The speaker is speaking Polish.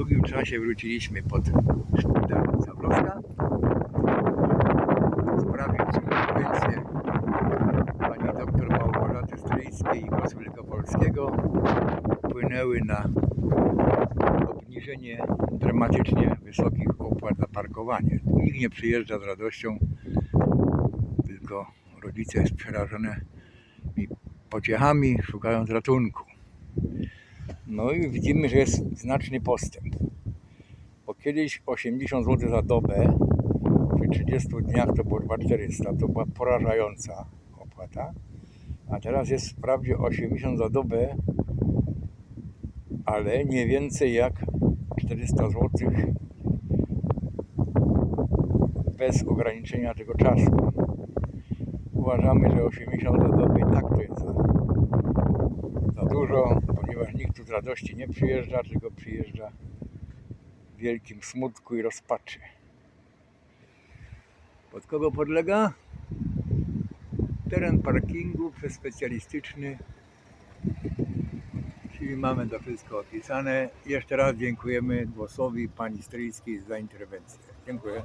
długim czasie wróciliśmy pod szpital Zawrocka. Sprawić interwencję pani doktor Małgorzaty Stryjskiej i posła Wielkopolskiego wpłynęły na obniżenie dramatycznie wysokich opłat za parkowanie. Nikt nie przyjeżdża z radością, tylko rodzice jest przerażone i pociechami szukając ratunku. No i widzimy, że jest znaczny postęp. Bo kiedyś 80 zł za dobę, przy 30 dniach to było 2400, to była porażająca opłata. A teraz jest wprawdzie 80 za dobę, ale nie więcej jak 400 zł bez ograniczenia tego czasu. Uważamy, że 80 za dobę i tak to jest za, za dużo, ponieważ nikt tu z radości nie przyjeżdża, tylko przyjeżdża w wielkim smutku i rozpaczy. Pod kogo podlega? Teren parkingu przez specjalistyczny, czyli mamy to wszystko opisane. Jeszcze raz dziękujemy głosowi pani Stryjskiej za interwencję. Dziękuję.